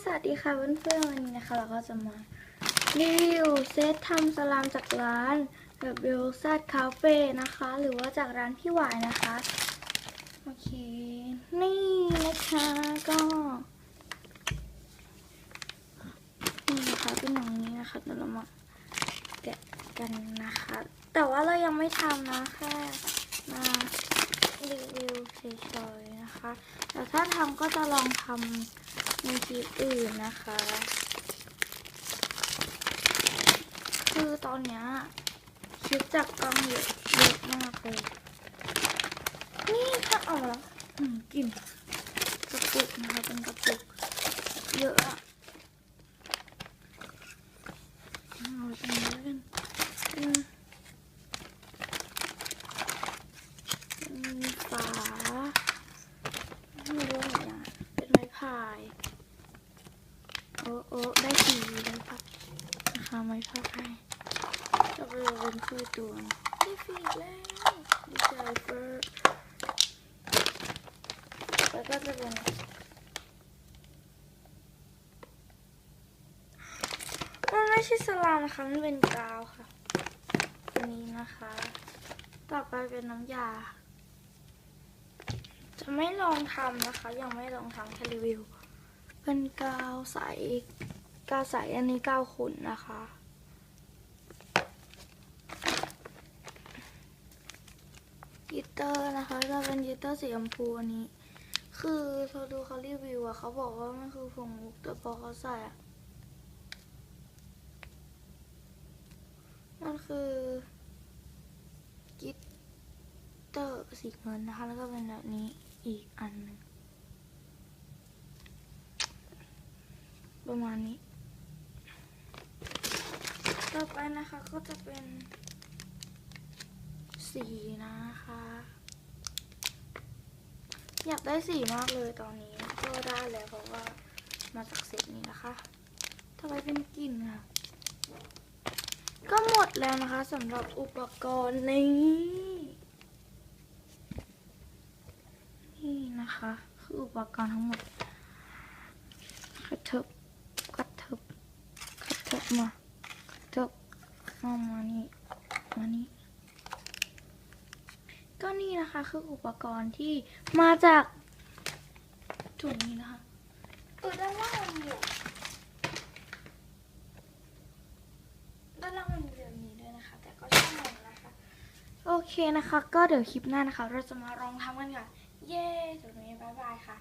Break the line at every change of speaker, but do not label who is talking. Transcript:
สวัสดีค่ะเพื่อนๆวันนี้นะคะ เราก็จะมารีวิวเซตทำสลามจากร้านแบบเบลซัดคาเฟ่นะคะ หรือว่าจากร้านพี่หวายนะคะ โอเค นี่นะคะก็นี่นะคะเป็นอย่างนี้นะคะเดี๋ยวเรามาแกะกันนะคะ แต่ว่าเรายังไม่ทำนะแค่มารีวิวเฉยๆนะคะแต่ถ้าทำก็จะลองทำ ในคลิปอื่นนะคะ คือตอนนี้คลิปจากกล้องเยอะเยอะมากเลย นี่ถ้าเอาแล้วอืมกลิ่นกระปุกนะคะเป็นกระปุกเยอะอะเอาตรงนี้แล้วกันอืมมีฝาไม่รู้อะไรอย่างเป็นไม้พาย โอ้ได้สีเลยครับนะคะไม้พายจะไปเป็นชื่อตัวได้ฟีแล้วดีใจเฟอร์แล้วก็จะเป็นมันไม่ใช่สลามนะคะมันเป็นกาวค่ะตัวนี้นะคะ ต่อไปเป็นน้ำยา จะไม่ลองทำนะคะ ยังไม่ลองทำแค่รีวิว เป็นกาวใส กาวใสอันนี้กาวขุ่นนะคะกีเตอร์นะคะจะเป็นกีเตอร์สีชมพูอันนี้ คือเธอดูเขารีวิวอะเขาบอกว่ามันคือผงมุกแต่พอเขาใส่อะมันคือกีเตอร์สีเงินนะคะ แล้วก็เป็นแบบนี้อีกอันหนึง ประมาณนี้ ต่อไปนะคะก็จะเป็นสีนะคะ อยากได้สีมากเลยตอนนี้ก็ได้แล้วเพราะว่ามาจากเซตนี้นะคะต่อไปเป็นกลิ่นค่ะ ก็หมดแล้วนะคะสำหรับอุปกรณ์นี้ นี่นะคะ คืออุปกรณ์ทั้งหมดกระเทิบกระเทิบกระเทิบ มากระเทิบมามานี่มานี่ก็นี่นะคะคืออุปกรณ์ที่มาจากถุงนี้นะคะเออด้านล่างมันมีอะด้านล่างมันมีแบบนี้ด้วยนะคะ แต่ก็ช่างมันนะคะ โอเคนะคะ ก็เดี๋ยวคลิปหน้านะคะ เราจะมาลองทำกันค่ะ เย้สุดนี้บ๊ายบายค่ะ